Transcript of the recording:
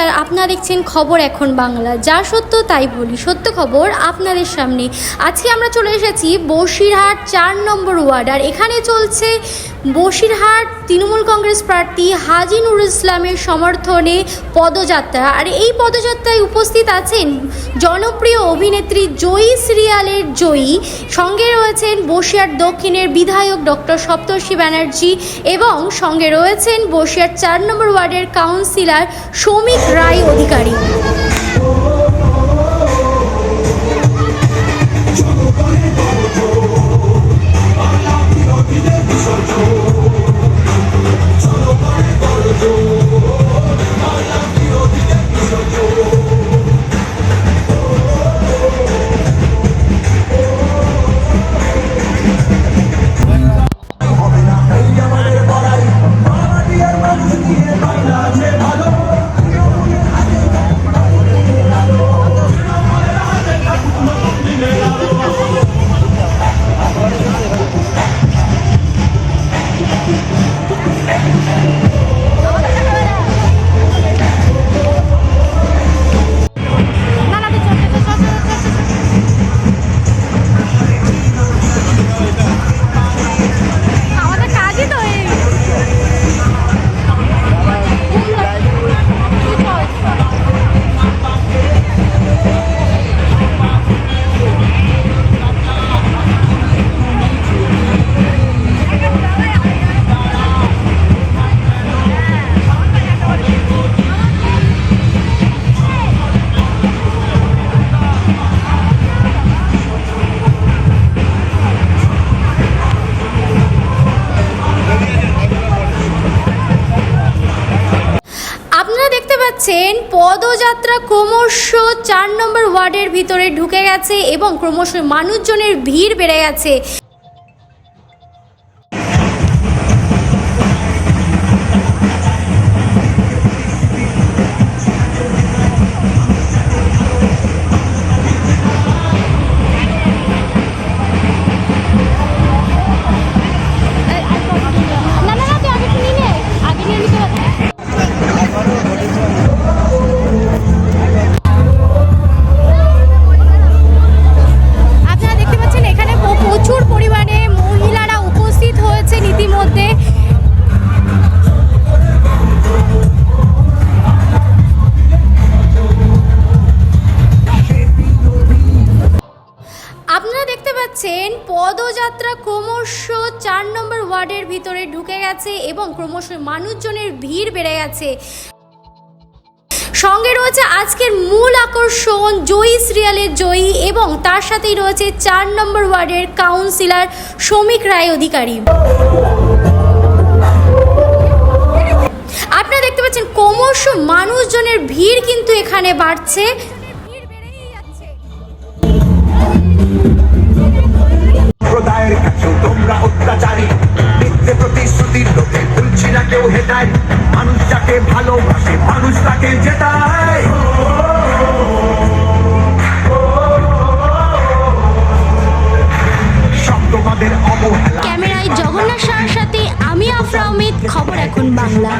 নমস্কার আপনারা দেখছেন খবর এখন বাংলা। যা সত্য তাই বলি। সত্য খবর আপনাদের সামনে। আজকে আমরা চলে এসেছি বসিরহাট চার নম্বর ওয়ার্ড। আর এখানে চলছে বসিরহাট তৃণমূল কংগ্রেস প্রার্থী হাজি নুরুল ইসলামের সমর্থনে পদযাত্রা। আর এই পদযাত্রায় উপস্থিত আছেন জনপ্রিয় অভিনেত্রী জয়ী সিরিয়ালের জয়ী। সঙ্গে রয়েছেন বসিরহাট দক্ষিণের বিধায়ক ডক্টর সপ্তর্ষি ব্যানার্জি এবং সঙ্গে রয়েছেন বসিরহাট চার নম্বর ওয়ার্ডের কাউন্সিলর শ্রমিক রায় অধিকারী। পাচ্ছেন, পদযাত্রা ক্রমশ চার নম্বর ওয়ার্ডের ভিতরে ঢুকে গেছে এবং ক্রমশ মানুষজনের ভিড় বেড়ে গেছে। পদযাত্রা ক্রমশ চার নম্বর ওয়ার্ডের ভিতরে ঢুকে গেছে এবং ক্রমশ মানুষজনের ভিড় বেড়ে গেছে। সঙ্গে রয়েছে আজকের মূল আকর্ষণ জয়ী সিরিয়ালের জয়ী এবং তার সাথেই রয়েছে চার নম্বর ওয়ার্ডের কাউন্সিলর শ্রমিক রায় অধিকারী। আপনারা দেখতে পাচ্ছেন ক্রমশ মানুষজনের ভিড় কিন্তু এখানে বাড়ছে। ভালোবাসে মানুষ তাকে জেতায়। ক্যামেরায় জগন্নাথ শাহর সাথে আমি আফরা অমিত খবর এখন বাংলা।